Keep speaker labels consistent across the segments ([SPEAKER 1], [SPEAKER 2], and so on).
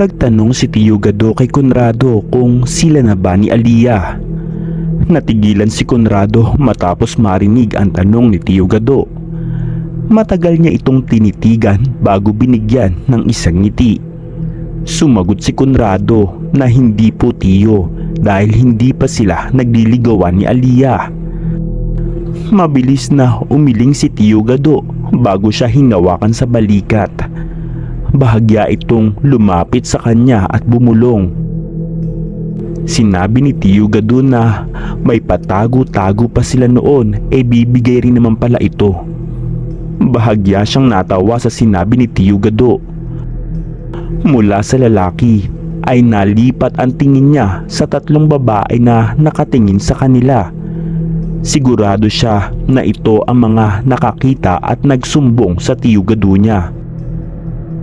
[SPEAKER 1] Nagtanong si Tio Gado kay Conrado kung sila na ba ni Aliyah. Natigilan si Conrado matapos marinig ang tanong ni Tio Gado. Matagal niya itong tinitigan bago binigyan ng isang ngiti. Sumagot si Conrado na hindi po Tio dahil hindi pa sila nagliligawan ni Aliyah. Mabilis na umiling si Tio Gado bago siya hinawakan sa balikat bahagya itong lumapit sa kanya at bumulong. Sinabi ni Tio Gado na may patago-tago pa sila noon e bibigay rin naman pala ito. Bahagya siyang natawa sa sinabi ni Tio Gado. Mula sa lalaki ay nalipat ang tingin niya sa tatlong babae na nakatingin sa kanila. Sigurado siya na ito ang mga nakakita at nagsumbong sa Tio Gado niya.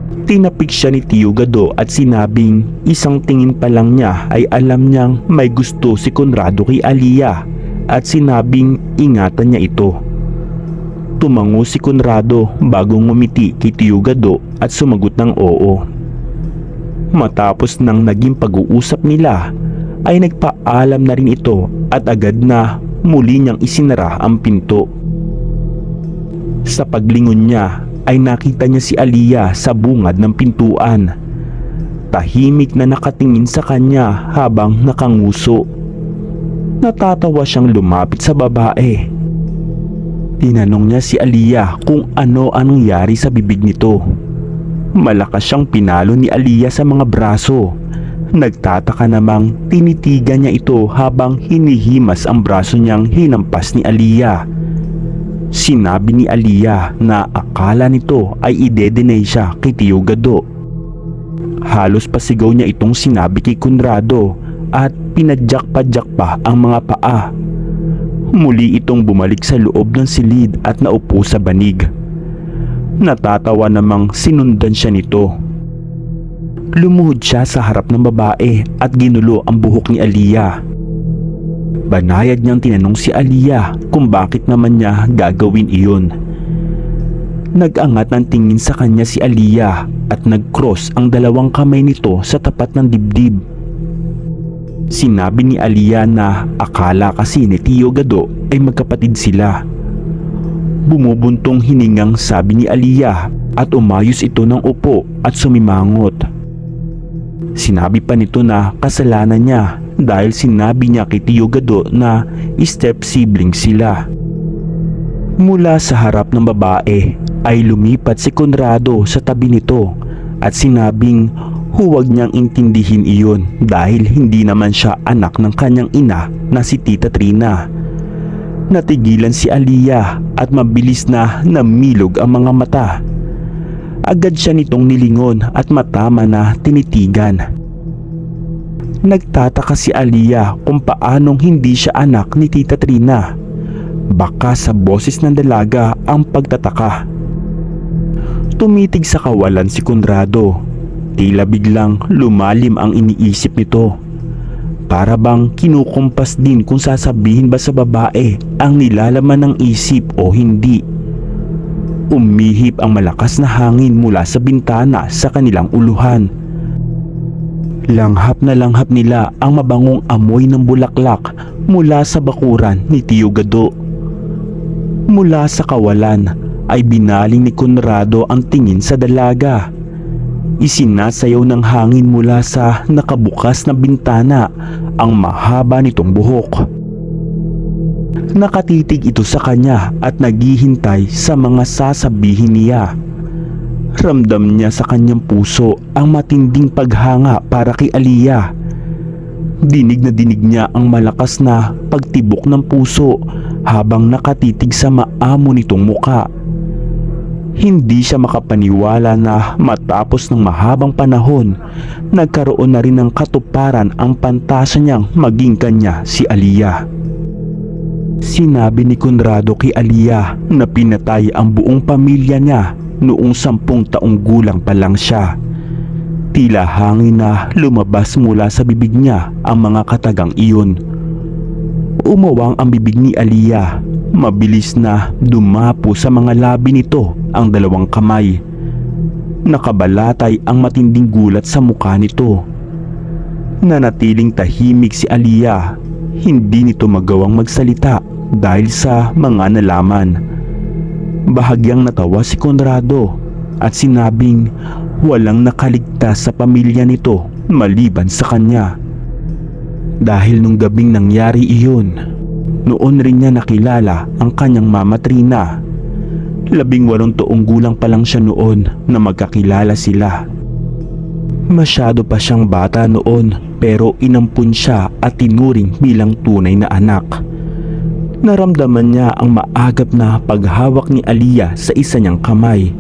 [SPEAKER 1] Tinapik siya ni Tio Gado at sinabing isang tingin pa lang niya ay alam niyang may gusto si Conrado kay Aliyah at sinabing ingatan niya ito. Tumango si Conrado bago ngumiti kay Tio Gado at sumagot ng oo. Matapos ng naging pag-uusap nila ay nagpaalam na rin ito at agad na muli niyang isinara ang pinto. Sa paglingon niya ay nakita niya si Aliyah sa bungad ng pintuan. Tahimik na nakatingin sa kanya habang nakanguso. Natatawa siyang lumapit sa babae. Tinanong niya si Aliyah kung ano ang nangyari sa bibig nito. Malakas siyang pinalo ni Aliyah sa mga braso. Nagtataka namang tinitigan niya ito habang hinihimas ang braso niyang hinampas ni Aliyah. Sinabi ni Aliyah na akala nito ay idedenay siya kay Tio Gado. Halos pasigaw niya itong sinabi kay Conrado at pinadyak-padyak pa ang mga paa. Muli itong bumalik sa loob ng silid at naupo sa banig. Natatawa namang sinundan siya nito. Lumuhod siya sa harap ng babae at ginulo ang buhok ni Aliyah. Banayad niyang tinanong si Aliyah kung bakit naman niya gagawin iyon. Nag-angat ng tingin sa kanya si Aliyah at nag-cross ang dalawang kamay nito sa tapat ng dibdib. Sinabi ni Aliyah na akala kasi ni Tio Gado ay magkapatid sila. Bumubuntong hiningang sabi ni Aliyah at umayos ito ng upo at sumimangot. Sinabi pa nito na kasalanan niya dahil sinabi niya kay Tio Gado na step sibling sila. Mula sa harap ng babae ay lumipat si Conrado sa tabi nito at sinabing huwag niyang intindihin iyon dahil hindi naman siya anak ng kanyang ina na si Tita Trina. Natigilan si Aliyah at mabilis na namilog ang mga mata. Agad siya nitong nilingon at matama na tinitigan. Nagtataka si Aliyah kung paanong hindi siya anak ni Tita Trina. Baka sa boses ng dalaga ang pagtataka. Tumitig sa kawalan si Conrado. Tila biglang lumalim ang iniisip nito. Para bang kinukumpas din kung sasabihin ba sa babae ang nilalaman ng isip o hindi. Umihip ang malakas na hangin mula sa bintana sa kanilang uluhan. Langhap na langhap nila ang mabangong amoy ng bulaklak mula sa bakuran ni Tio Gado. Mula sa kawalan ay binaling ni Conrado ang tingin sa dalaga. Isinasayaw ng hangin mula sa nakabukas na bintana ang mahaba nitong buhok. Nakatitig ito sa kanya at naghihintay sa mga sasabihin niya. Ramdam niya sa kanyang puso ang matinding paghanga para kay Aliyah. Dinig na dinig niya ang malakas na pagtibok ng puso habang nakatitig sa maamo nitong muka. Hindi siya makapaniwala na matapos ng mahabang panahon, nagkaroon na rin ng katuparan ang pantasa niyang maging kanya si Aliyah. Sinabi ni Conrado kay Aliyah na pinatay ang buong pamilya niya noong sampung taong gulang pa lang siya. Tila hangin na lumabas mula sa bibig niya ang mga katagang iyon. Umawang ang bibig ni Aliyah. Mabilis na dumapo sa mga labi nito ang dalawang kamay. Nakabalatay ang matinding gulat sa mukha nito. Nanatiling tahimik si Aliyah. Hindi nito magawang magsalita dahil sa mga nalaman. Bahagyang natawa si Conrado at sinabing walang nakaligtas sa pamilya nito maliban sa kanya. Dahil nung gabing nangyari iyon, noon rin niya nakilala ang kanyang mama Trina. Labing walong taong gulang pa lang siya noon na magkakilala sila. Masyado pa siyang bata noon pero inampun siya at tinuring bilang tunay na anak. Naramdaman niya ang maagap na paghawak ni Aliyah sa isa niyang kamay.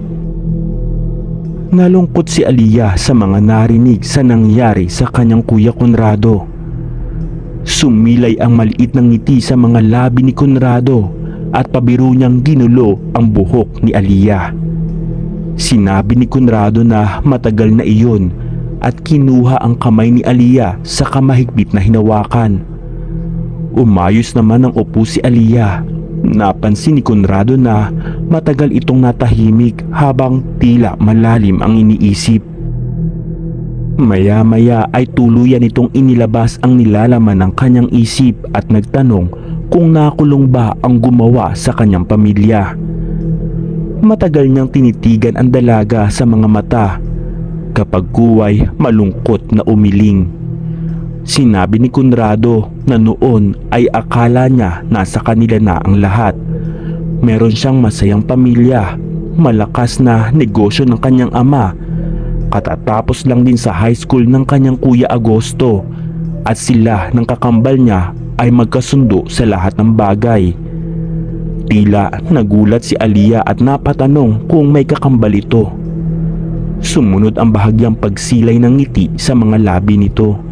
[SPEAKER 1] Nalungkot si Aliyah sa mga narinig sa nangyari sa kanyang kuya Conrado. Sumilay ang maliit ng ngiti sa mga labi ni Conrado at pabiro niyang ginulo ang buhok ni Aliyah. Sinabi ni Conrado na matagal na iyon at kinuha ang kamay ni Aliyah sa kamahigpit na hinawakan. Umayos naman ang upo si Aliyah. Napansin ni Conrado na matagal itong natahimik habang tila malalim ang iniisip. Maya-maya ay tuluyan itong inilabas ang nilalaman ng kanyang isip at nagtanong kung nakulong ba ang gumawa sa kanyang pamilya. Matagal niyang tinitigan ang dalaga sa mga mata kapag kuway malungkot na umiling. Sinabi ni Conrado na noon ay akala niya nasa kanila na ang lahat. Meron siyang masayang pamilya, malakas na negosyo ng kanyang ama. Katatapos lang din sa high school ng kanyang kuya Agosto at sila ng kakambal niya ay magkasundo sa lahat ng bagay. Tila nagulat si Aliyah at napatanong kung may kakambal ito. Sumunod ang bahagyang pagsilay ng ngiti sa mga labi nito.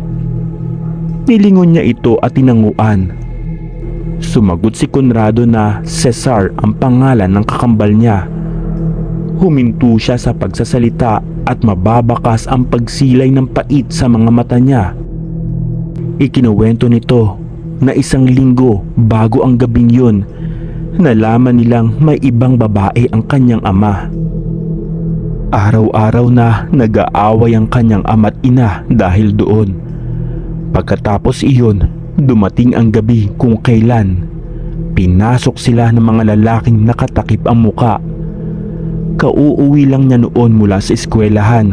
[SPEAKER 1] Nilingon niya ito at tinanguan. Sumagot si Conrado na Cesar ang pangalan ng kakambal niya. Huminto siya sa pagsasalita at mababakas ang pagsilay ng pait sa mga mata niya. Ikinuwento nito na isang linggo bago ang gabing yun, nalaman nilang may ibang babae ang kanyang ama. Araw-araw na nag-aaway ang kanyang ama't ina dahil doon. Pagkatapos iyon, dumating ang gabi kung kailan. Pinasok sila ng mga lalaking nakatakip ang muka. Kauuwi lang niya noon mula sa eskwelahan.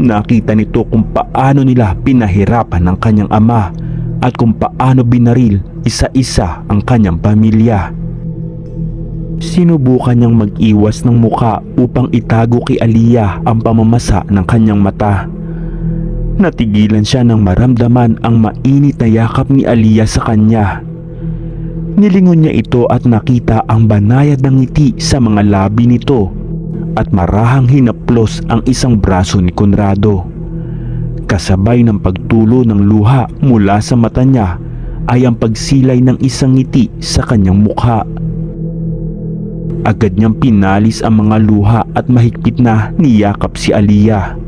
[SPEAKER 1] Nakita nito kung paano nila pinahirapan ng kanyang ama at kung paano binaril isa-isa ang kanyang pamilya. Sinubukan niyang mag-iwas ng muka upang itago kay Aliyah ang pamamasa ng kanyang mata. Natigilan siya nang maramdaman ang mainit na yakap ni Aliyah sa kanya. Nilingon niya ito at nakita ang banayad ng ngiti sa mga labi nito at marahang hinaplos ang isang braso ni Conrado. Kasabay ng pagtulo ng luha mula sa mata niya ay ang pagsilay ng isang ngiti sa kanyang mukha. Agad niyang pinalis ang mga luha at mahigpit na niyakap si Aliyah.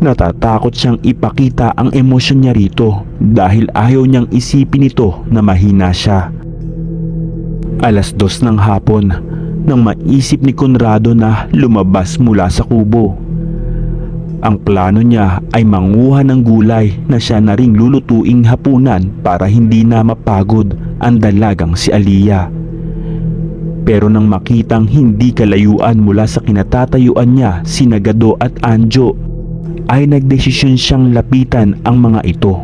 [SPEAKER 1] Natatakot siyang ipakita ang emosyon niya rito dahil ayaw niyang isipin ito na mahina siya. Alas dos ng hapon nang maisip ni Conrado na lumabas mula sa kubo. Ang plano niya ay manguha ng gulay na siya na ring lulutuing hapunan para hindi na mapagod ang dalagang si Aliyah. Pero nang makitang hindi kalayuan mula sa kinatatayuan niya si Nagado at Anjo, ay nagdesisyon siyang lapitan ang mga ito.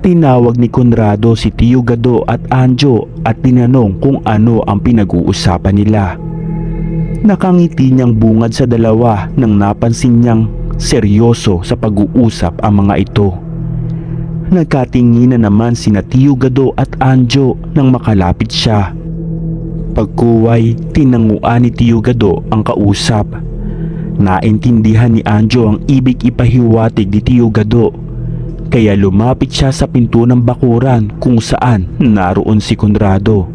[SPEAKER 1] Tinawag ni Conrado si Tio Gado at Anjo at tinanong kung ano ang pinag-uusapan nila. Nakangiti niyang bungad sa dalawa nang napansin niyang seryoso sa pag-uusap ang mga ito. Nagkatingin na naman sina Tio Gado at Anjo nang makalapit siya. Pagkuway, tinanguan ni Tio Gado ang kausap. Naintindihan ni Anjo ang ibig ipahiwatig ni Tio Gado. Kaya lumapit siya sa pinto ng bakuran kung saan naroon si Conrado.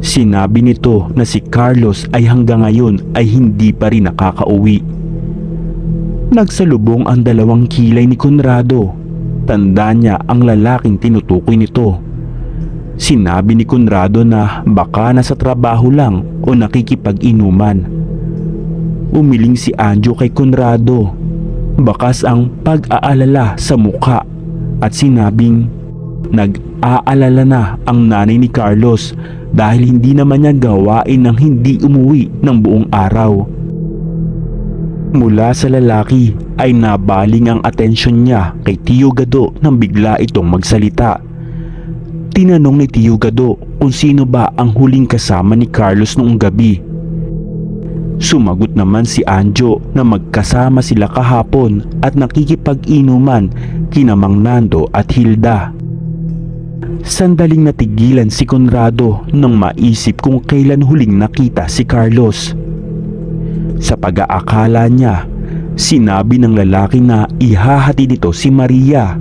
[SPEAKER 1] Sinabi nito na si Carlos ay hanggang ngayon ay hindi pa rin nakakauwi. Nagsalubong ang dalawang kilay ni Conrado. Tanda niya ang lalaking tinutukoy nito. Sinabi ni Conrado na baka nasa trabaho lang o nakikipag-inuman. Umiling si Anjo kay Conrado. Bakas ang pag-aalala sa muka at sinabing nag-aalala na ang nanay ni Carlos dahil hindi naman niya gawain ng hindi umuwi ng buong araw. Mula sa lalaki ay nabaling ang atensyon niya kay Tio Gado nang bigla itong magsalita. Tinanong ni Tio Gado kung sino ba ang huling kasama ni Carlos noong gabi. Sumagot naman si Anjo na magkasama sila kahapon at nakikipag-inuman kina Mang Nando at Hilda. Sandaling natigilan si Conrado nang maisip kung kailan huling nakita si Carlos. Sa pag-aakala niya, sinabi ng lalaki na ihahati nito si Maria.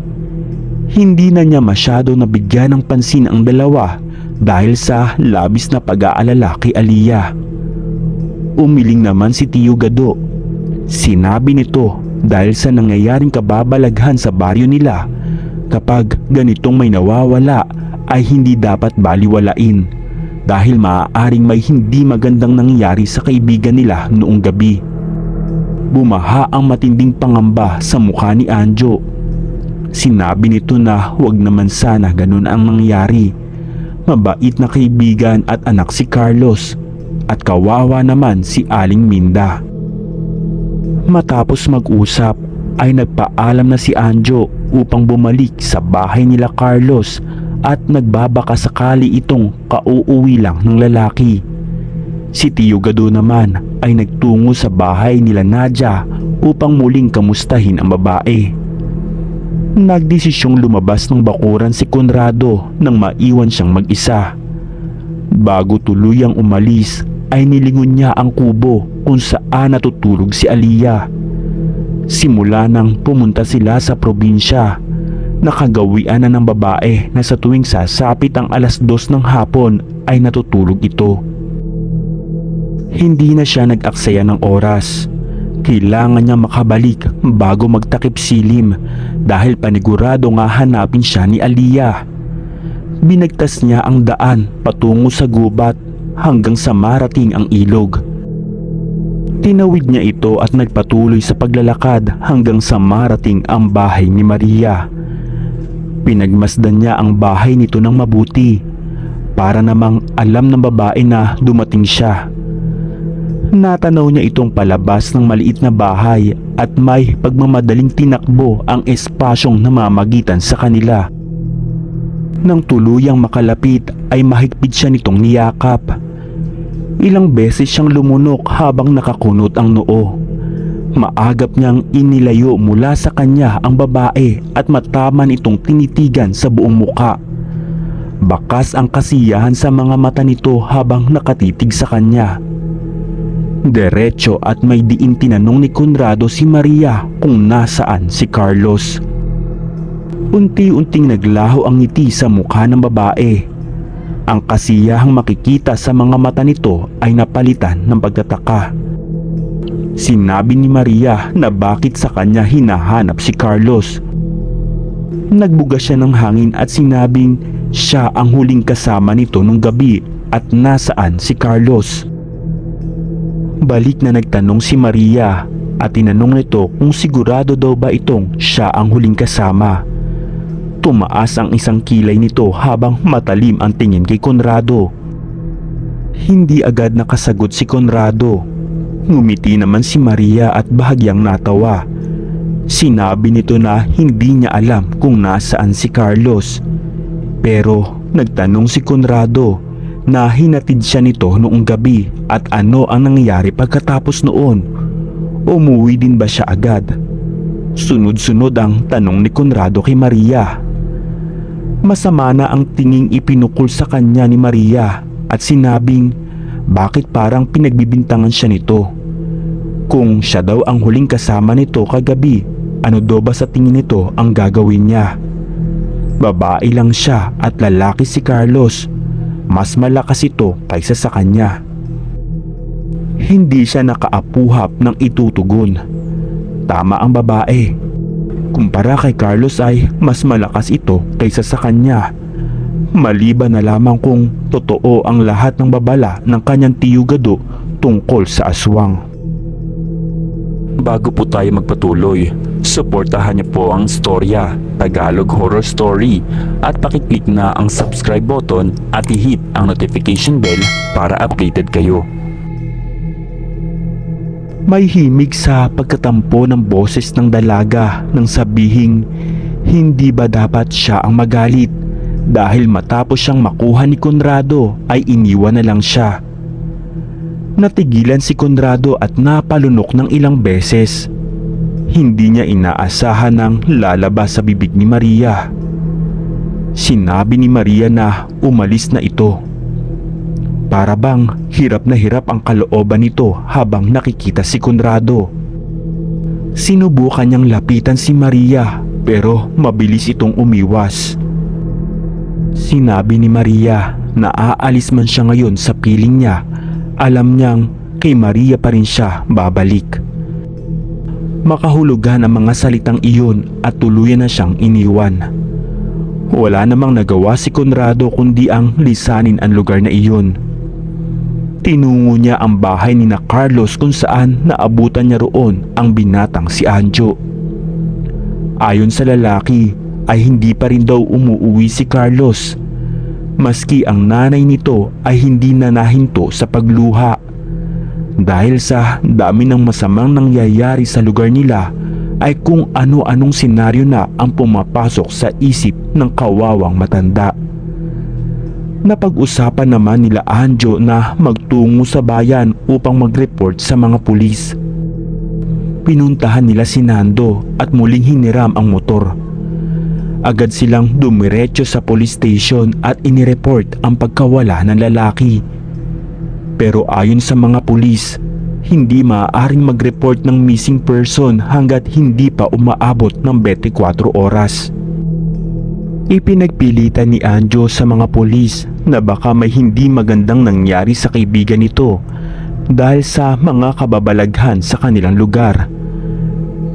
[SPEAKER 1] Hindi na niya masyado nabigyan ng pansin ang dalawa dahil sa labis na pag-aalala kay Aliyah. Umiling naman si Tio Gado. Sinabi nito dahil sa nangyayaring kababalaghan sa baryo nila kapag ganitong may nawawala ay hindi dapat baliwalain dahil maaaring may hindi magandang nangyari sa kaibigan nila noong gabi. Bumaha ang matinding pangamba sa mukha ni Anjo. Sinabi nito na huwag naman sana ganun ang nangyari. Mabait na kaibigan at anak si Carlos at kawawa naman si Aling Minda. Matapos mag-usap ay nagpaalam na si Anjo upang bumalik sa bahay nila Carlos at nagbabaka sakali itong kauuwi lang ng lalaki. Si Tio Gado naman ay nagtungo sa bahay nila Nadia upang muling kamustahin ang babae. Nagdesisyong lumabas ng bakuran si Conrado nang maiwan siyang mag-isa. Bago tuluyang umalis ay nilingon niya ang kubo kung saan natutulog si Aliyah. Simula nang pumunta sila sa probinsya, nakagawian na ng babae na sa tuwing sasapit ang alas dos ng hapon ay natutulog ito. Hindi na siya nag-aksaya ng oras. Kailangan niya makabalik bago magtakip silim dahil panigurado nga hanapin siya ni Aliyah. Binagtas niya ang daan patungo sa gubat hanggang sa marating ang ilog. Tinawid niya ito at nagpatuloy sa paglalakad hanggang sa marating ang bahay ni Maria. Pinagmasdan niya ang bahay nito ng mabuti para namang alam ng babae na dumating siya. Natanaw niya itong palabas ng maliit na bahay at may pagmamadaling tinakbo ang espasyong namamagitan sa kanila. Nang tuluyang makalapit ay mahigpit siya nitong niyakap. Ilang beses siyang lumunok habang nakakunot ang noo. Maagap niyang inilayo mula sa kanya ang babae at mataman itong tinitigan sa buong muka. Bakas ang kasiyahan sa mga mata nito habang nakatitig sa kanya. Diretso at may diin tinanong ni Conrado si Maria kung nasaan si Carlos. Unti-unting naglaho ang ngiti sa mukha ng babae. Ang kasiyahang makikita sa mga mata nito ay napalitan ng pagtataka. Sinabi ni Maria na bakit sa kanya hinahanap si Carlos. Nagbuga siya ng hangin at sinabing siya ang huling kasama nito nung gabi at nasaan si Carlos. Balik na nagtanong si Maria at tinanong nito kung sigurado daw ba itong siya ang huling kasama. Tumaas ang isang kilay nito habang matalim ang tingin kay Conrado. Hindi agad nakasagot si Conrado. Ngumiti naman si Maria at bahagyang natawa. Sinabi nito na hindi niya alam kung nasaan si Carlos. Pero nagtanong si Conrado na hinatid siya nito noong gabi at ano ang nangyari pagkatapos noon. Umuwi din ba siya agad? Sunod-sunod ang tanong ni Conrado kay Maria. Masama na ang tinging ipinukol sa kanya ni Maria at sinabing bakit parang pinagbibintangan siya nito. Kung siya daw ang huling kasama nito kagabi, ano daw ba sa tingin nito ang gagawin niya? Babae lang siya at lalaki si Carlos. Mas malakas ito kaysa sa kanya. Hindi siya nakaapuhap ng itutugon. Tama ang babae. Kumpara kay Carlos ay mas malakas ito kaysa sa kanya. Maliban na lamang kung totoo ang lahat ng babala ng kanyang tiyugado tungkol sa aswang. Bago po tayo magpatuloy, suportahan niyo po ang storya Tagalog Horror Story at pakiclick na ang subscribe button at i-hit ang notification bell para updated kayo. May himig sa pagkatampo ng boses ng dalaga nang sabihing hindi ba dapat siya ang magalit dahil matapos siyang makuha ni Conrado ay iniwan na lang siya. Natigilan si Conrado at napalunok ng ilang beses. Hindi niya inaasahan ng lalabas sa bibig ni Maria. Sinabi ni Maria na umalis na ito. Para bang hirap na hirap ang kalooban nito habang nakikita si Conrado. Sinubukan niyang lapitan si Maria pero mabilis itong umiwas. Sinabi ni Maria na aalis man siya ngayon sa piling niya, alam niyang kay Maria pa rin siya babalik. Makahulugan ang mga salitang iyon at tuluyan na siyang iniwan. Wala namang nagawa si Conrado kundi ang lisanin ang lugar na iyon. Tinungo niya ang bahay ni na Carlos kung saan naabutan niya roon ang binatang si Anjo. Ayon sa lalaki ay hindi pa rin daw umuuwi si Carlos. Maski ang nanay nito ay hindi na nahinto sa pagluha. Dahil sa dami ng masamang nangyayari sa lugar nila ay kung ano-anong senaryo na ang pumapasok sa isip ng kawawang matanda. Napag-usapan naman nila Anjo na magtungo sa bayan upang mag-report sa mga pulis. Pinuntahan nila si Nando at muling hiniram ang motor. Agad silang dumiretso sa police station at inireport ang pagkawala ng lalaki. Pero ayon sa mga pulis, hindi maaaring mag-report ng missing person hanggat hindi pa umaabot ng 24 oras. Ipinagpilitan ni Anjo sa mga polis na baka may hindi magandang nangyari sa kaibigan nito dahil sa mga kababalaghan sa kanilang lugar.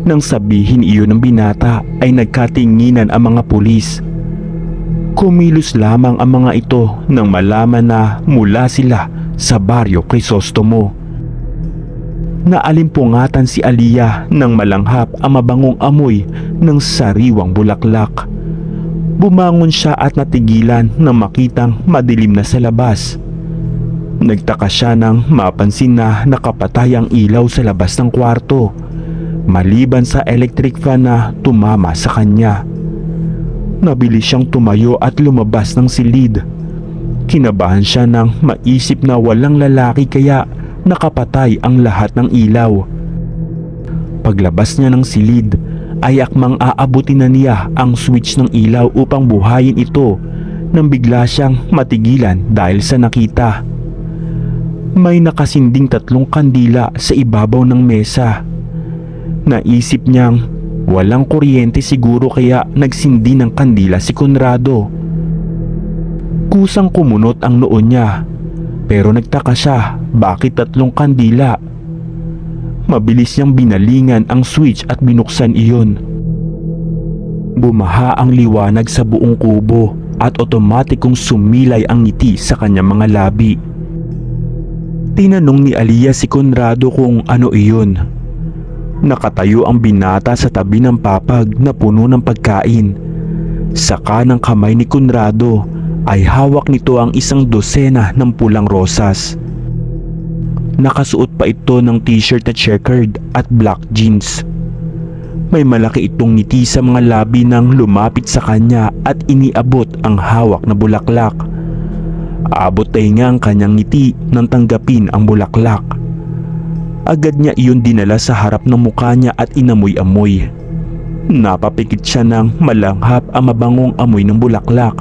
[SPEAKER 1] Nang sabihin iyon ng binata ay nagkatinginan ang mga pulis. Kumilos lamang ang mga ito nang malaman na mula sila sa baryo Crisostomo. Naalimpungatan si Aliyah nang malanghap ang mabangong amoy ng sariwang bulaklak. Bumangon siya at natigilan nang makitang madilim na sa labas. Nagtaka siya nang mapansin na nakapatay ang ilaw sa labas ng kwarto maliban sa electric fan na tumama sa kanya. Nabilis siyang tumayo at lumabas ng silid. Kinabahan siya nang maisip na walang lalaki kaya nakapatay ang lahat ng ilaw. Paglabas niya ng silid ay akmang aabutin na niya ang switch ng ilaw upang buhayin ito nang bigla siyang matigilan dahil sa nakita. May nakasinding tatlong kandila sa ibabaw ng mesa. Naisip niyang walang kuryente siguro kaya nagsindi ng kandila si Conrado. Kusang kumunot ang noon niya pero nagtaka siya bakit tatlong kandila. Mabilis niyang binalingan ang switch at binuksan iyon. Bumaha ang liwanag sa buong kubo at otomatikong sumilay ang ngiti sa kanyang mga labi. Tinanong ni Aliyah si Conrado kung ano iyon. Nakatayo ang binata sa tabi ng papag na puno ng pagkain. Sa kanang kamay ni Conrado ay hawak nito ang isang dosena ng pulang rosas. Nakasuot pa ito ng t-shirt na checkered at black jeans. May malaki itong ngiti sa mga labi nang lumapit sa kanya at iniabot ang hawak na bulaklak. Abot nga ang kanyang ngiti nang tanggapin ang bulaklak. Agad niya iyon dinala sa harap ng mukha niya at inamoy-amoy. Napapikit siya ng malanghap ang mabangong amoy ng bulaklak.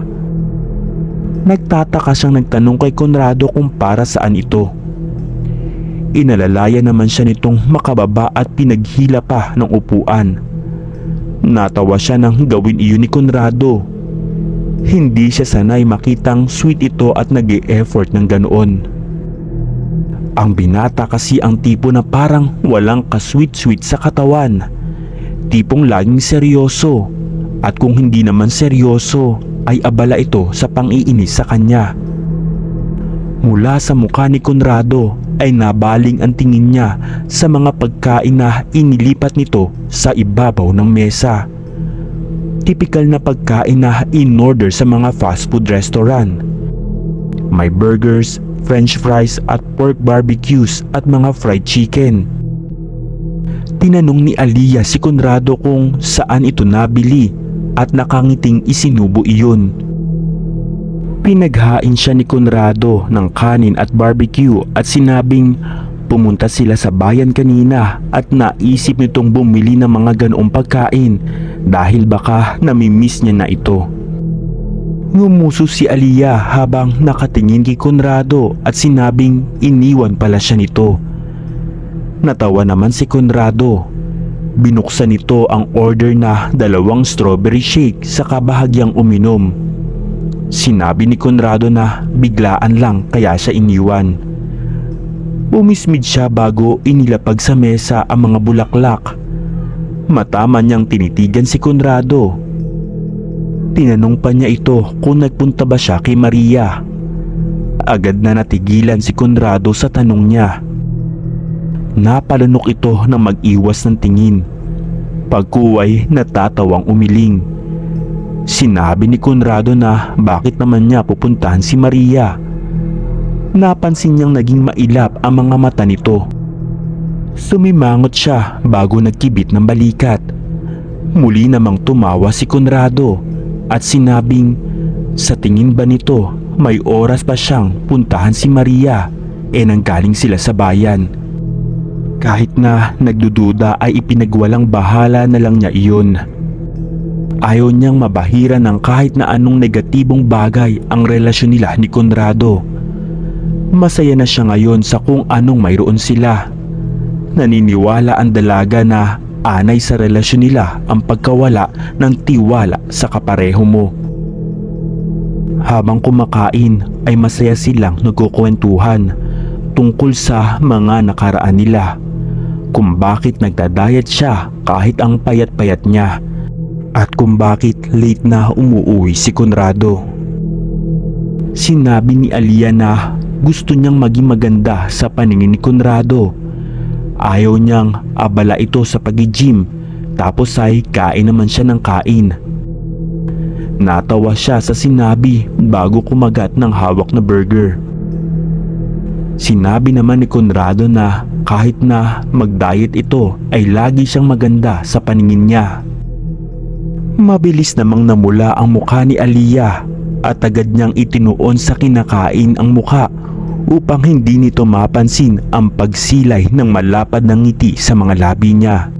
[SPEAKER 1] Nagtataka siyang nagtanong kay Conrado kung para saan ito. Inalalaya naman siya nitong makababa at pinaghila pa ng upuan. Natawa siya nang gawin iyon ni Conrado. Hindi siya sanay makitang sweet ito at nag effort ng ganoon. Ang binata kasi ang tipo na parang walang kasweet-sweet sa katawan. Tipong laging seryoso. At kung hindi naman seryoso, ay abala ito sa pang-iinis sa kanya. Mula sa mukha ni Conrado ay nabaling ang tingin niya sa mga pagkain na inilipat nito sa ibabaw ng mesa. Tipikal na pagkain na in-order sa mga fast food restaurant. May burgers, french fries at pork barbecues at mga fried chicken. Tinanong ni Aliyah si Conrado kung saan ito nabili at nakangiting isinubo iyon. Pinaghain siya ni Conrado ng kanin at barbecue at sinabing pumunta sila sa bayan kanina at naisip nitong bumili ng mga ganoong pagkain dahil baka namimiss niya na ito. Ngumuso si Aliyah habang nakatingin kay Conrado at sinabing iniwan pala siya nito. Natawa naman si Conrado. Binuksan nito ang order na dalawang strawberry shake sa kabahagyang uminom. Sinabi ni Conrado na biglaan lang kaya siya iniwan. Umismid siya bago inilapag sa mesa ang mga bulaklak. Matama niyang tinitigan si Conrado. Tinanong pa niya ito kung nagpunta ba siya kay Maria. Agad na natigilan si Conrado sa tanong niya. Napalunok ito na mag-iwas ng tingin. Pagkuway natatawang umiling. Sinabi ni Conrado na bakit naman niya pupuntahan si Maria. Napansin niyang naging mailap ang mga mata nito. Sumimangot siya bago nagkibit ng balikat. Muli namang tumawa si Conrado at sinabing sa tingin ba nito may oras pa siyang puntahan si Maria e nanggaling sila sa bayan. Kahit na nagdududa ay ipinagwalang bahala na lang niya iyon. Ayaw niyang mabahira ng kahit na anong negatibong bagay ang relasyon nila ni Conrado. Masaya na siya ngayon sa kung anong mayroon sila. Naniniwala ang dalaga na anay sa relasyon nila ang pagkawala ng tiwala sa kapareho mo. Habang kumakain ay masaya silang nagkukwentuhan tungkol sa mga nakaraan nila. Kung bakit nagdadayat siya kahit ang payat-payat niya at kung bakit late na umuwi si Conrado. Sinabi ni Alia na gusto niyang maging maganda sa paningin ni Conrado. Ayaw niyang abala ito sa pag-gym tapos ay kain naman siya ng kain. Natawa siya sa sinabi bago kumagat ng hawak na burger. Sinabi naman ni Conrado na kahit na mag-diet ito ay lagi siyang maganda sa paningin niya. Mabilis namang namula ang mukha ni Aliyah at agad niyang itinuon sa kinakain ang mukha upang hindi nito mapansin ang pagsilay ng malapad ng ngiti sa mga labi niya.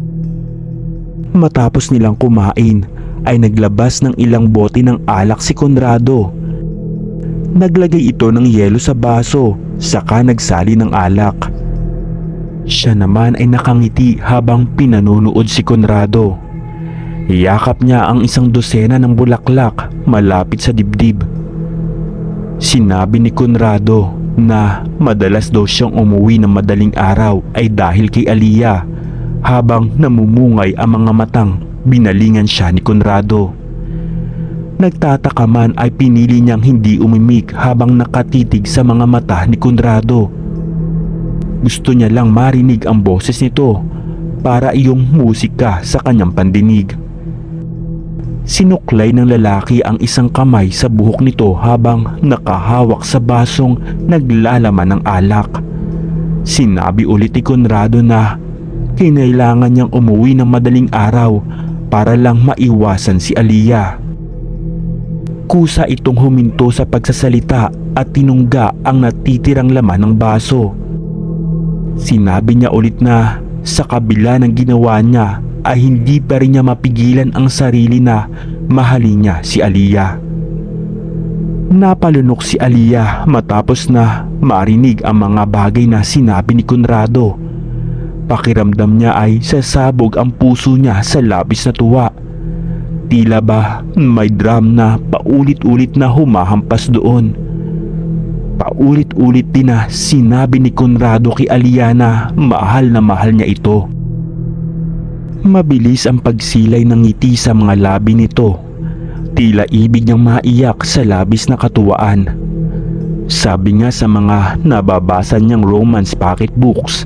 [SPEAKER 1] Matapos nilang kumain ay naglabas ng ilang bote ng alak si Conrado. Naglagay ito ng yelo sa baso saka nagsali ng alak. Siya naman ay nakangiti habang pinanunood si Conrado. Iyakap niya ang isang dosena ng bulaklak malapit sa dibdib. Sinabi ni Conrado na madalas daw siyang umuwi ng madaling araw ay dahil kay Aliyah habang namumungay ang mga matang binalingan siya ni Conrado. Nagtataka man ay pinili niyang hindi umimik habang nakatitig sa mga mata ni Conrado. Gusto niya lang marinig ang boses nito para iyong musika sa kanyang pandinig. Sinuklay ng lalaki ang isang kamay sa buhok nito habang nakahawak sa basong naglalaman ng alak. Sinabi ulit ni Conrado na kinailangan niyang umuwi ng madaling araw para lang maiwasan si Aliyah. Kusa itong huminto sa pagsasalita at tinungga ang natitirang laman ng baso. Sinabi niya ulit na sa kabila ng ginawa niya ay hindi pa rin niya mapigilan ang sarili na mahalin niya si Aliyah. Napalunok si Aliyah matapos na marinig ang mga bagay na sinabi ni Conrado. Pakiramdam niya ay sasabog ang puso niya sa labis na tuwa. Tila ba may drum na paulit-ulit na humahampas doon. Paulit-ulit din na sinabi ni Conrado kay Aliyah na mahal na mahal niya ito. Mabilis ang pagsilay ng ngiti sa mga labi nito. Tila ibig niyang maiyak sa labis na katuwaan. Sabi nga sa mga nababasa niyang romance pocketbooks,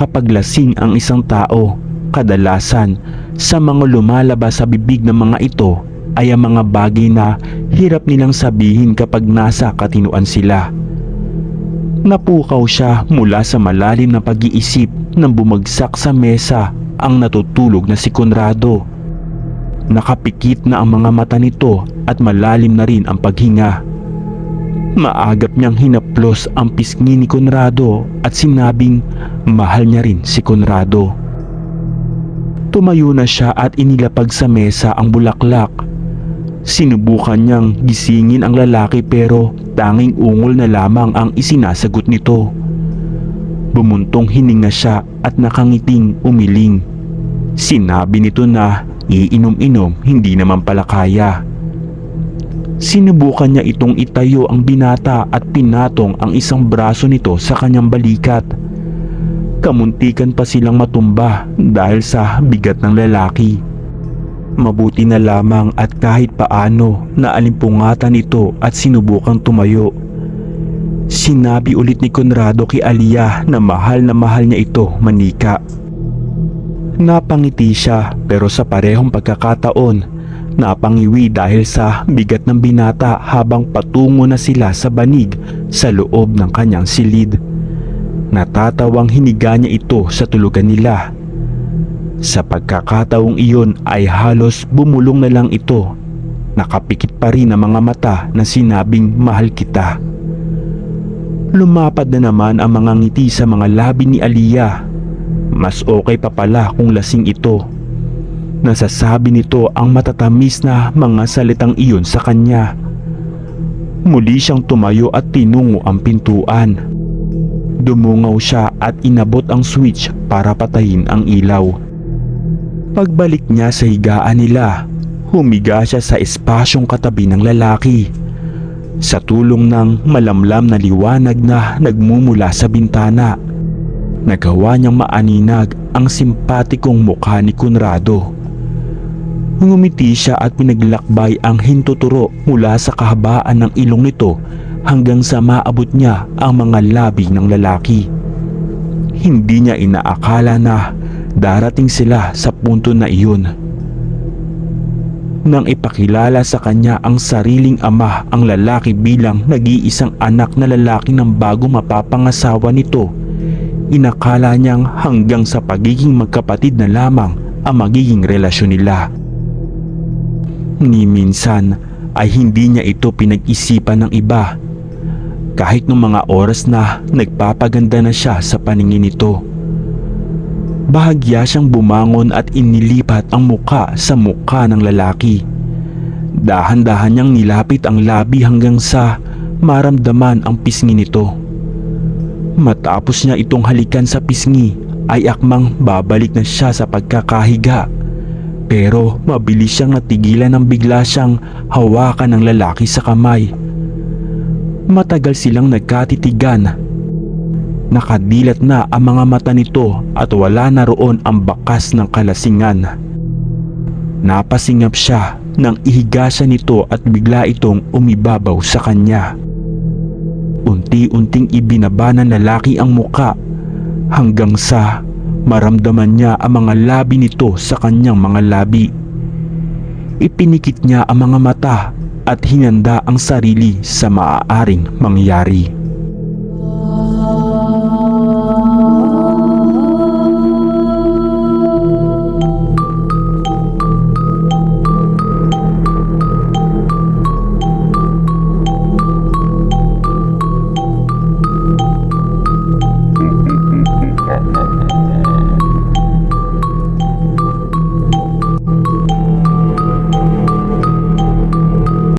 [SPEAKER 1] kapag lasing ang isang tao, kadalasan sa mga lumalabas sa bibig ng mga ito ay ang mga bagay na hirap nilang sabihin kapag nasa katinuan sila. Napukaw siya mula sa malalim na pag-iisip nang bumagsak sa mesa ang natutulog na si Conrado. Nakapikit na ang mga mata nito at malalim na rin ang paghinga. Maagap niyang hinaplos ang pisngi ni Conrado at sinabing mahal niya rin si Conrado. Tumayo na siya at inilapag sa mesa ang bulaklak. Sinubukan niyang gisingin ang lalaki pero tanging ungol na lamang ang isinasagot nito. Bumuntong hininga siya at nakangiting umiling. Sinabi nito na iinom-inom hindi naman pala kaya. Sinubukan niya itong itayo ang binata at pinatong ang isang braso nito sa kanyang balikat. Kamuntikan pa silang matumba dahil sa bigat ng lalaki. Mabuti na lamang at kahit paano na alimpungatan ito at sinubukang tumayo. Sinabi ulit ni Conrado kay Aliyah na mahal na mahal niya ito manika. Napangiti siya pero sa parehong pagkakataon napangiwi dahil sa bigat ng binata habang patungo na sila sa banig sa loob ng kanyang silid. Natatawang hiniga niya ito sa tulugan nila. Sa pagkakataong iyon ay halos bumulong na lang ito. Nakapikit pa rin ang mga mata na sinabing mahal kita. Lumapad na naman ang mga ngiti sa mga labi ni Aliyah. Mas okay pa pala kung lasing ito. Nasasabi nito ang matatamis na mga salitang iyon sa kanya. Muli siyang tumayo at tinungo ang pintuan. Dumungaw siya at inabot ang switch para patayin ang ilaw. Pagbalik niya sa higaan nila, humiga siya sa espasyong katabi ng lalaki. Sa tulong ng malamlam na liwanag na nagmumula sa bintana, nagawa niyang maaninag ang simpatikong mukha ni Conrado. Ngumiti siya at pinaglakbay ang hintuturo mula sa kahabaan ng ilong nito hanggang sa maabot niya ang mga labi ng lalaki. Hindi niya inaakala na darating sila sa punto na iyon. Nang ipakilala sa kanya ang sariling ama ang lalaki bilang nag-iisang anak na lalaki ng bago mapapangasawa nito, inakala niyang hanggang sa pagiging magkapatid na lamang ang magiging relasyon nila. Ni minsan ay hindi niya ito pinag-isipan ng iba kahit nung mga oras na nagpapaganda na siya sa paningin nito. Bahagya siyang bumangon at inilipat ang muka sa muka ng lalaki. Dahan-dahan niyang nilapit ang labi hanggang sa maramdaman ang pisngi nito. Matapos niya itong halikan sa pisngi ay akmang babalik na siya sa pagkakahiga. Pero mabilis siyang natigilan nang bigla siyang hawakan ng lalaki sa kamay. Matagal silang nagkatitigan Nakadilat na ang mga mata nito at wala na roon ang bakas ng kalasingan. Napasingap siya nang ihiga nito at bigla itong umibabaw sa kanya. Unti-unting ibinaba ng lalaki ang muka hanggang sa maramdaman niya ang mga labi nito sa kanyang mga labi. Ipinikit niya ang mga mata at hinanda ang sarili sa maaaring mangyari.